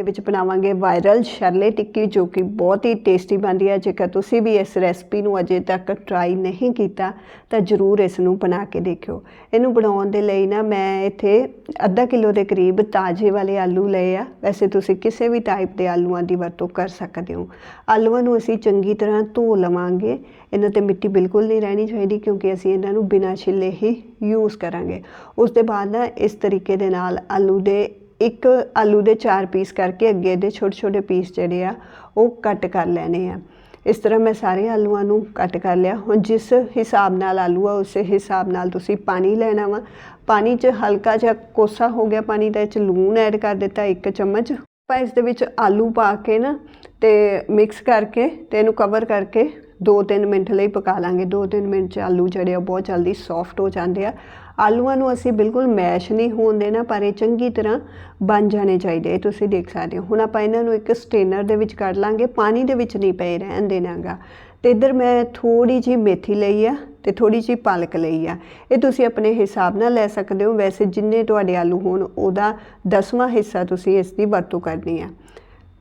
ਦੇ ਵਿੱਚ ਬਣਾਵਾਂਗੇ ਵਾਇਰਲ ਸ਼ਰਲੇ ਟਿੱਕੀ, ਜੋ ਕਿ ਬਹੁਤ ਹੀ ਟੇਸਟੀ ਬਣਦੀ ਹੈ। ਜੇਕਰ ਤੁਸੀਂ ਵੀ ਇਸ ਰੈਸਪੀ ਨੂੰ ਅਜੇ ਤੱਕ ਟਰਾਈ ਨਹੀਂ ਕੀਤਾ, ਤਾਂ ਜਰੂਰ ਇਸ ਨੂੰ ਬਣਾ ਕੇ ਦੇਖਿਓ। ਇਹਨੂੰ ਬਣਾਉਣ ਦੇ ਲਈ ਨਾ, ਮੈਂ ਇੱਥੇ ਅੱਧਾ ਕਿਲੋ ਦੇ ਕਰੀਬ ਤਾਜ਼ੇ ਵਾਲੇ ਆਲੂ ਲਏ ਆ। ਵੈਸੇ ਤੁਸੀਂ ਕਿਸੇ ਵੀ ਟਾਈਪ ਦੇ ਆਲੂਆਂ ਦੀ ਵਰਤੋਂ ਕਰ ਸਕਦੇ ਹੋ। ਆਲੂਆਂ ਨੂੰ ਅਸੀਂ ਚੰਗੀ ਤਰ੍ਹਾਂ ਧੋ ਲਵਾਂਗੇ। ਇਹਨਾਂ ਤੇ ਮਿੱਟੀ ਬਿਲਕੁਲ ਨਹੀਂ ਰਹਿਣੀ ਚਾਹੀਦੀ, ਕਿਉਂਕਿ ਅਸੀਂ ਇਹਨਾਂ ਨੂੰ ਬਿਨਾਂ ਛਿੱਲੇ ਹੀ ਯੂਜ਼ ਕਰਾਂਗੇ। ਉਸ ਦੇ ਬਾਅਦ ਨਾ, ਇਸ ਤਰੀਕੇ ਦੇ ਨਾਲ ਆਲੂ ਦੇ ਇੱਕ ਆਲੂ ਦੇ ਚਾਰ ਪੀਸ ਕਰਕੇ ਅੱਗੇ ਦੇ ਛੋਟੇ ਛੋਟੇ ਪੀਸ ਜਿਹੜੇ ਆ, ਉਹ ਕੱਟ ਕਰ ਲੈਣੇ ਆ। ਇਸ ਤਰ੍ਹਾਂ ਮੈਂ ਸਾਰੇ ਆਲੂਆਂ ਨੂੰ ਕੱਟ ਕਰ ਲਿਆ। ਹੁਣ ਜਿਸ ਹਿਸਾਬ ਨਾਲ ਆਲੂ ਆ, ਉਸੇ ਹਿਸਾਬ ਨਾਲ ਤੁਸੀਂ ਪਾਣੀ ਲੈਣਾ ਵਾ। ਪਾਣੀ 'ਚ ਹਲਕਾ ਜਿਹਾ ਕੋਸਾ ਹੋ ਗਿਆ ਪਾਣੀ ਦਾ, ਇਹ 'ਚ ਲੂਣ ਐਡ ਕਰ ਦਿੱਤਾ ਇੱਕ ਚਮਚ। ਆਪਾਂ ਇਸ ਦੇ ਵਿੱਚ ਆਲੂ ਪਾ ਕੇ ਨਾ, ਤੇ ਮਿਕਸ ਕਰਕੇ ਤੇ ਇਹਨੂੰ ਕਵਰ ਕਰਕੇ 2-3 ਮਿੰਟ ਲਈ ਪਕਾ ਲਾਂਗੇ। 2-3 ਮਿੰਟ 'ਚ ਆਲੂ ਜਿਹੜੇ ਆ ਬਹੁਤ ਜਲਦੀ ਸੌਫਟ ਹੋ ਜਾਂਦੇ ਆ। ਆਲੂਆਂ ਨੂੰ ਅਸੀਂ ਬਿਲਕੁਲ ਮੈਸ਼ ਨਹੀਂ ਹੋਣ ਦੇਣਾ, ਪਰ ਇਹ ਚੰਗੀ ਤਰ੍ਹਾਂ ਬਣ ਜਾਣੇ ਚਾਹੀਦੇ ਇਹ ਤੁਸੀਂ ਦੇਖ ਸਕਦੇ ਹੋ। ਹੁਣ ਆਪਾਂ ਇਹਨਾਂ ਨੂੰ ਇੱਕ ਸਟੇਨਰ ਦੇ ਵਿੱਚ ਕੱਢ ਲਾਂਗੇ। ਪਾਣੀ ਦੇ ਵਿੱਚ ਨਹੀਂ ਪਏ ਰਹਿਣ ਦੇਣਾਗਾ। ਤੇ ਇੱਧਰ ਮੈਂ ਥੋੜੀ ਜੀ ਮੇਥੀ ਲਈ ਆ ਤੇ ਥੋੜੀ ਜੀ ਪਾਲਕ ਲਈ ਆ। ਇਹ ਤੁਸੀਂ ਆਪਣੇ ਹਿਸਾਬ ਨਾਲ ਲੈ ਸਕਦੇ ਹੋ। ਵੈਸੇ ਜਿੰਨੇ ਤੁਹਾਡੇ ਆਲੂ ਹੋਣ, ਉਹਦਾ ਦਸਵਾਂ ਹਿੱਸਾ ਤੁਸੀਂ ਇਸ ਦੀ ਵਰਤੋਂ ਕਰਨੀ ਆ।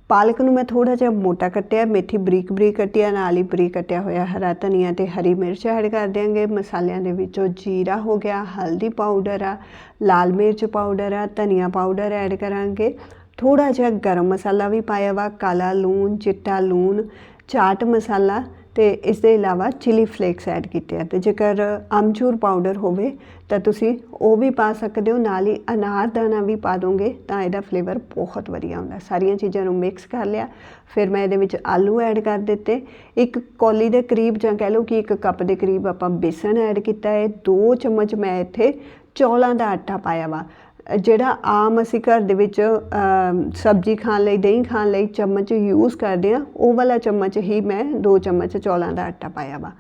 ਪਾਲਕ ਨੂੰ ਮੈਂ ਥੋੜਾ ਜਿਹਾ ਮੋਟਾ ਕੱਟਿਆ, ਮੇਥੀ ਬਰੀਕ ਬਰੀਕ ਕੱਟਿਆ ਨਾਲ ਹੀ ਬਰੀਕ ਕੱਟਿਆ ਹੋਇਆ ਹਰਾ ਧਨੀਆ ਤੇ ਹਰੀ ਮਿਰਚ ਐਡ ਕਰ ਦਿਆਂਗੇ। ਮਸਾਲਿਆਂ ਦੇ ਵਿੱਚੋਂ ਜੀਰਾ ਹੋ ਗਿਆ, ਹਲਦੀ ਪਾਊਡਰ ਆ, ਲਾਲ ਮਿਰਚ ਪਾਊਡਰ ਆ, ਧਨੀਆ ਪਾਊਡਰ ਐਡ ਕਰਾਂਗੇ। ਥੋੜਾ ਜਿਹਾ ਗਰਮ ਮਸਾਲਾ ਵੀ ਪਾਇਆ ਵਾ, ਕਾਲਾ ਲੂਣ, ਚਿੱਟਾ ਲੂਣ, ਚਾਟ ਮਸਾਲਾ ਤੇ ਇਸ ਦੇ ਇਲਾਵਾ ਚਿਲੀ ਫਲੇਕਸ ਐਡ ਕੀਤੇ ਆ। ਤੇ ਜੇਕਰ ਅਮਚੂਰ ਪਾਊਡਰ ਹੋਵੇ, ਤਾਂ ਤੁਸੀਂ ਉਹ ਵੀ ਪਾ ਸਕਦੇ ਹੋ, ਨਾਲ ਹੀ ਅਨਾਰ ਦਾਣਾ ਵੀ ਪਾ ਦੋਗੇ, ਤਾਂ ਇਹਦਾ ਫਲੇਵਰ ਬਹੁਤ ਵਧੀਆ ਹੁੰਦਾ ਸਾਰੀਆਂ ਚੀਜ਼ਾਂ ਨੂੰ ਮਿਕਸ ਕਰ ਲਿਆ। ਫਿਰ ਮੈਂ ਇਹਦੇ ਵਿੱਚ ਆਲੂ ਐਡ ਕਰ ਦਿੱਤੇ। ਇੱਕ ਕੌਲੀ ਦੇ ਕਰੀਬ ਜਾਂ ਕਹਿ ਲਓ ਕਿ ਇੱਕ ਕੱਪ ਦੇ ਕਰੀਬ ਆਪਾਂ ਬੇਸਨ ਐਡ ਕੀਤਾ ਹੈ। 2 ਚਮਚ ਮੈਂ ਇੱਥੇ ਚੌਲਾਂ ਦਾ ਆਟਾ ਪਾਇਆ ਵਾ। ਜਿਹੜਾ ਆਮ ਅਸੀਂ ਘਰ ਦੇ ਵਿੱਚ ਸਬਜ਼ੀ ਖਾਣ ਲਈ, ਦਹੀਂ ਖਾਣ ਲਈ ਚਮਚ ਯੂਜ਼ ਕਰਦੇ ਆ ਉਹ ਵਾਲਾ ਚਮਚ ਹੀ ਮੈਂ 2 ਚਮਚ ਚੌਲਾਂ ਦਾ ਆਟਾ ਪਾਇਆ ਵਾ।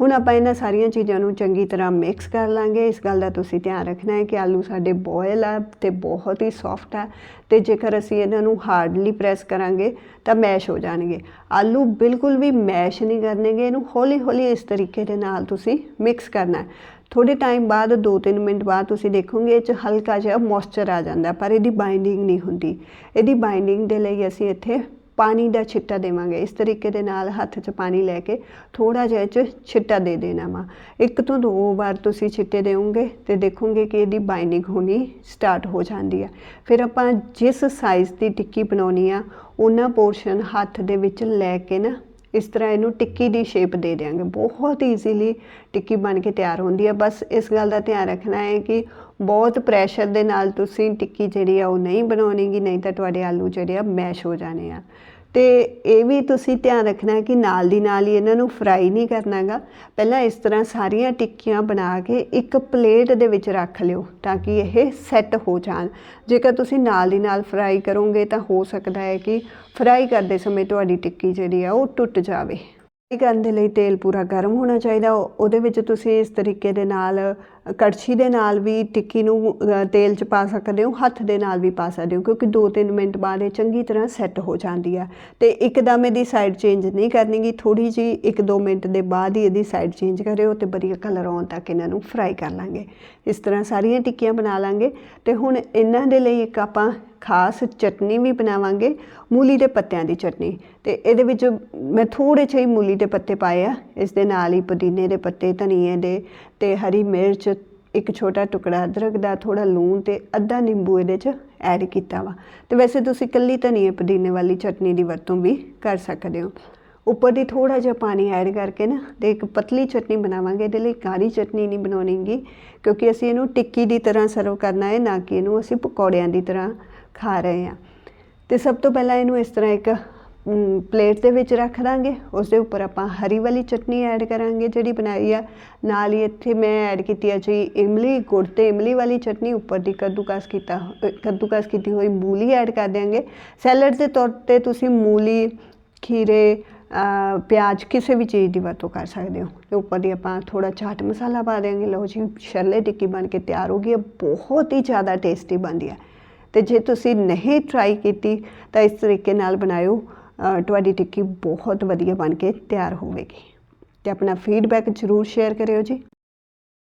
ਹੁਣ ਆਪਾਂ ਇਹਨਾਂ ਸਾਰੀਆਂ ਚੀਜ਼ਾਂ ਨੂੰ ਚੰਗੀ ਤਰ੍ਹਾਂ ਮਿਕਸ ਕਰ ਲਾਂਗੇ। ਇਸ ਗੱਲ ਦਾ ਤੁਸੀਂ ਧਿਆਨ ਰੱਖਣਾ ਹੈ ਕਿ ਆਲੂ ਸਾਡੇ ਬੋਇਲ ਆ ਤੇ ਬਹੁਤ ਹੀ ਸੌਫਟ ਆ ਤੇ ਜੇਕਰ ਅਸੀਂ ਇਹਨਾਂ ਨੂੰ ਹਾਰਡਲੀ ਪ੍ਰੈਸ ਕਰਾਂਗੇ ਤਾਂ ਮੈਸ਼ ਹੋ ਜਾਣਗੇ। ਆਲੂ ਬਿਲਕੁਲ ਵੀ ਮੈਸ਼ ਨਹੀਂ ਕਰਨੇਗੇ। ਇਹਨੂੰ ਹੌਲੀ ਹੌਲੀ ਇਸ ਤਰੀਕੇ ਦੇ ਨਾਲ ਤੁਸੀਂ ਮਿਕਸ ਕਰਨਾ ਹੈ। ਥੋੜੇ ਟਾਈਮ ਬਾਅਦ 2-3 ਮਿੰਟ ਬਾਅਦ ਤੁਸੀਂ ਦੇਖੋਗੇ ਇਹ ਚ ਹਲਕਾ ਜਿਹਾ ਮੋਇਸਚਰ ਆ ਜਾਂਦਾ ਪਰ ਇਹਦੀ ਬਾਈਂਡਿੰਗ ਨਹੀਂ ਹੁੰਦੀ। ਇਹਦੀ ਬਾਈਂਡਿੰਗ ਦੇ ਲਈ ਅਸੀਂ ਇੱਥੇ ਪਾਣੀ ਦਾ ਛਿੱਟਾ ਦੇਵਾਂਗੇ। ਇਸ ਤਰੀਕੇ ਦੇ ਨਾਲ ਹੱਥ 'ਚ ਪਾਣੀ ਲੈ ਕੇ ਥੋੜਾ ਜਿਹਾ 'ਚ ਛਿੱਟਾ ਦੇ ਦੇਣਾ ਵਾ। ਇੱਕ ਤੋਂ ਦੋ ਵਾਰ ਤੁਸੀਂ ਛਿੱਟੇ ਦੇਵੋਗੇ ਤੇ ਦੇਖੋਗੇ ਕਿ ਇਹਦੀ ਬਾਈਨਿੰਗ ਹੋਣੀ ਸਟਾਰਟ ਹੋ ਜਾਂਦੀ ਹੈ ਫਿਰ ਆਪਾਂ ਜਿਸ ਸਾਈਜ਼ ਦੀ ਟਿੱਕੀ ਬਣਾਉਣੀ ਆ, ਉਹਨਾਂ ਪੋਰਸ਼ਨ ਹੱਥ ਦੇ ਵਿੱਚ ਲੈ ਕੇ ਨਾ ਇਸ ਤਰ੍ਹਾਂ ਇਹਨੂੰ ਟਿੱਕੀ ਦੀ ਸ਼ੇਪ ਦੇ ਦਿਆਂਗੇ। ਬਹੁਤ ਈਜ਼ੀਲੀ ਟਿੱਕੀ ਬਣ ਕੇ ਤਿਆਰ ਹੁੰਦੀ ਹੈ ਬਸ ਇਸ ਗੱਲ ਦਾ ਧਿਆਨ ਰੱਖਣਾ ਹੈ ਕਿ ਬਹੁਤ ਪ੍ਰੈਸ਼ਰ ਦੇ ਨਾਲ ਤੁਸੀਂ ਟਿੱਕੀ ਜਿਹੜੀ ਆ ਉਹ ਨਹੀਂ ਬਣਾਉਣੀਗੀ ਨਹੀਂ ਤਾਂ ਤੁਹਾਡੇ ਆਲੂ ਜਿਹੜੇ ਆ ਮੈਸ਼ ਹੋ ਜਾਣੇ ਆ। ਤੇ ਇਹ ਵੀ ਤੁਸੀਂ ਧਿਆਨ ਰੱਖਣਾ ਕਿ ਨਾਲ ਦੀ ਨਾਲ ਹੀ ਇਹਨਾਂ ਨੂੰ ਫਰਾਈ ਨਹੀਂ ਕਰਨਾਗਾ। ਪਹਿਲਾਂ ਇਸ ਤਰ੍ਹਾਂ ਸਾਰੀਆਂ ਟਿੱਕੀਆਂ ਬਣਾ ਕੇ ਇੱਕ ਪਲੇਟ ਦੇ ਵਿੱਚ ਰੱਖ ਲਿਓ ਤਾਂ ਕਿ ਇਹ ਸੈੱਟ ਹੋ ਜਾਣ। ਜੇਕਰ ਤੁਸੀਂ ਨਾਲ ਦੀ ਨਾਲ ਫਰਾਈ ਕਰੋਗੇ ਤਾਂ ਹੋ ਸਕਦਾ ਹੈ ਕਿ ਫਰਾਈ ਕਰਦੇ ਸਮੇਂ ਤੁਹਾਡੀ ਟਿੱਕੀ ਜਿਹੜੀ ਆ ਉਹ ਟੁੱਟ ਜਾਵੇ। ਫਰਾਈ ਕਰਨ ਦੇ ਲਈ ਤੇਲ ਪੂਰਾ ਗਰਮ ਹੋਣਾ ਚਾਹੀਦਾ। ਉਹਦੇ ਵਿੱਚ ਤੁਸੀਂ ਇਸ ਤਰੀਕੇ ਦੇ ਨਾਲ ਕੜਛੀ ਦੇ ਨਾਲ ਵੀ ਟਿੱਕੀ ਨੂੰ ਤੇਲ 'ਚ ਪਾ ਸਕਦੇ ਹੋ, ਹੱਥ ਦੇ ਨਾਲ ਵੀ ਪਾ ਸਕਦੇ ਹੋ, ਕਿਉਂਕਿ 2-3 ਮਿੰਟ ਬਾਅਦ ਇਹ ਚੰਗੀ ਤਰ੍ਹਾਂ ਸੈੱਟ ਹੋ ਜਾਂਦੀ ਆ। ਤੇ ਇੱਕਦਮ ਇਹਦੀ ਸਾਈਡ ਚੇਂਜ ਨਹੀਂ ਕਰਨੀਗੀ ਥੋੜੀ ਜੀ 1-2 ਮਿੰਟ ਦੇ ਬਾਅਦ ਹੀ ਇਹਦੀ ਸਾਈਡ ਚੇਂਜ ਕਰਿਓ ਤੇ ਵਧੀਆ ਕਲਰ ਆਉਣ ਤੱਕ ਇਹਨਾਂ ਨੂੰ ਫਰਾਈ ਕਰ ਲਾਂਗੇ। ਇਸ ਤਰ੍ਹਾਂ ਸਾਰੀਆਂ ਟਿੱਕੀਆਂ ਬਣਾ ਲਾਂਗੇ। ਤੇ ਹੁਣ ਇਹਨਾਂ ਦੇ ਲਈ ਇੱਕ ਆਪਾਂ ਖਾਸ ਚਟਨੀ ਵੀ ਬਣਾਵਾਂਗੇ, ਮੂਲੀ ਦੇ ਪੱਤਿਆਂ ਦੀ ਚਟਨੀ। ਤੇ ਇਹਦੇ ਵਿੱਚ ਮੈਂ ਥੋੜੇ ਜਿਹੇ ਹੀ ਮੂਲੀ ਦੇ ਪੱਤੇ ਪਾਏ ਆ। ਇਸ ਦੇ ਨਾਲ ਹੀ ਪੁਦੀਨੇ ਦੇ ਪੱਤੇ, ਧਨੀਏ ਦੇ ਤੇ ਹਰੀ ਮਿਰਚ ਇੱਕ ਛੋਟਾ ਟੁਕੜਾ ਅਦਰਕ ਦਾ ਥੋੜਾ ਲੂਣ ਤੇ ਅੱਧਾ ਨਿੰਬੂ ਇਹਦੇ 'ਚ ਐਡ ਕੀਤਾ ਵਾ। ਤੇ ਵੈਸੇ ਤੁਸੀਂ ਕੱਲੀ ਧਨੀਏ ਪੁਦੀਨੇ ਵਾਲੀ ਚਟਨੀ ਦੀ ਵਰਤੋਂ ਵੀ ਕਰ ਸਕਦੇ ਹੋ। ਉੱਪਰ ਦੀ ਥੋੜਾ ਜਿਹਾ ਪਾਣੀ ਐਡ ਕਰਕੇ ਨਾ, ਤੇ ਇੱਕ ਪਤਲੀ ਚਟਨੀ ਬਣਾਵਾਂਗੇ। ਇਹਦੇ ਲਈ ਕਾਲੀ ਚਟਨੀ ਨਹੀਂ ਬਣਾਉਣੀਗੀ, ਕਿਉਂਕਿ ਅਸੀਂ ਇਹਨੂੰ ਟਿੱਕੀ ਦੀ ਤਰ੍ਹਾਂ ਸਰਵ ਕਰਨਾ ਹੈ, ਨਾ ਕਿ ਇਹਨੂੰ ਅਸੀਂ ਪਕੌੜਿਆਂ ਦੀ ਤਰ੍ਹਾਂ ਖਾ ਰਹੇ ਹਾਂ। ਤੇ ਸਭ ਤੋਂ ਪਹਿਲਾਂ ਇਹਨੂੰ ਇਸ ਤਰ੍ਹਾਂ ਇੱਕ ਪਲੇਟ ਦੇ ਵਿੱਚ ਰੱਖ ਦਾਂਗੇ। ਉਸ ਦੇ ਉੱਪਰ ਆਪਾਂ ਹਰੀ ਵਾਲੀ ਚਟਨੀ ਐਡ ਕਰਾਂਗੇ ਜਿਹੜੀ ਬਣਾਈ ਆ। ਨਾਲ ਹੀ ਇੱਥੇ ਮੈਂ ਐਡ ਕੀਤੀ ਆ ਜੀ ਇਮਲੀ ਗੁੜ ਤੇ ਇਮਲੀ ਵਾਲੀ ਚਟਨੀ। ਉੱਪਰ ਦੀ ਕੱਦੂਕਸ ਕੀਤਾ ਅ, ਕੱਦੂਕਸ ਕੀਤੀ ਹੋਈ ਮੂਲੀ ਐਡ ਕਰ ਦਿਆਂਗੇ। ਸੈਲਡ ਦੇ ਤੌਰ ਤੇ ਤੁਸੀਂ ਮੂਲੀ ਖੀਰੇ ਅ, ਪਿਆਜ਼ ਕਿਸੇ ਵੀ ਚੀਜ਼ ਦੀ ਵਰਤੋਂ ਕਰ ਸਕਦੇ ਹੋ। ਤੇ ਉੱਪਰ ਦੀ ਆਪਾਂ ਥੋੜਾ ਚਾਟ ਮਸਾਲਾ ਪਾ ਦੇਵਾਂਗੇ ਲਓ ਜੀ ਛੱਲੇ ਟਿੱਕੀ ਬਣ ਕੇ ਤਿਆਰ ਹੋ ਗਈ ਹੈ ਬਹੁਤ ਹੀ ਜ਼ਿਆਦਾ ਟੇਸਟੀ ਬਣਦੀ ਹੈ ਤੇ ਜੇ ਤੁਸੀਂ ਨਹੀਂ ਟਰਾਈ ਕੀਤੀ ਤਾਂ ਇਸ ਤਰੀਕੇ ਨਾਲ ਬਣਾਇਓ। ਅ, ਤੁਹਾਡੀ ਟਿੱਕੀ ਬਹੁਤ ਵਧੀਆ ਬਣ ਕੇ ਤਿਆਰ ਹੋਵੇਗੀ। ਤੇ ਆਪਣਾ ਫੀਡਬੈਕ ਜ਼ਰੂਰ ਸ਼ੇਅਰ ਕਰਿਓ ਜੀ।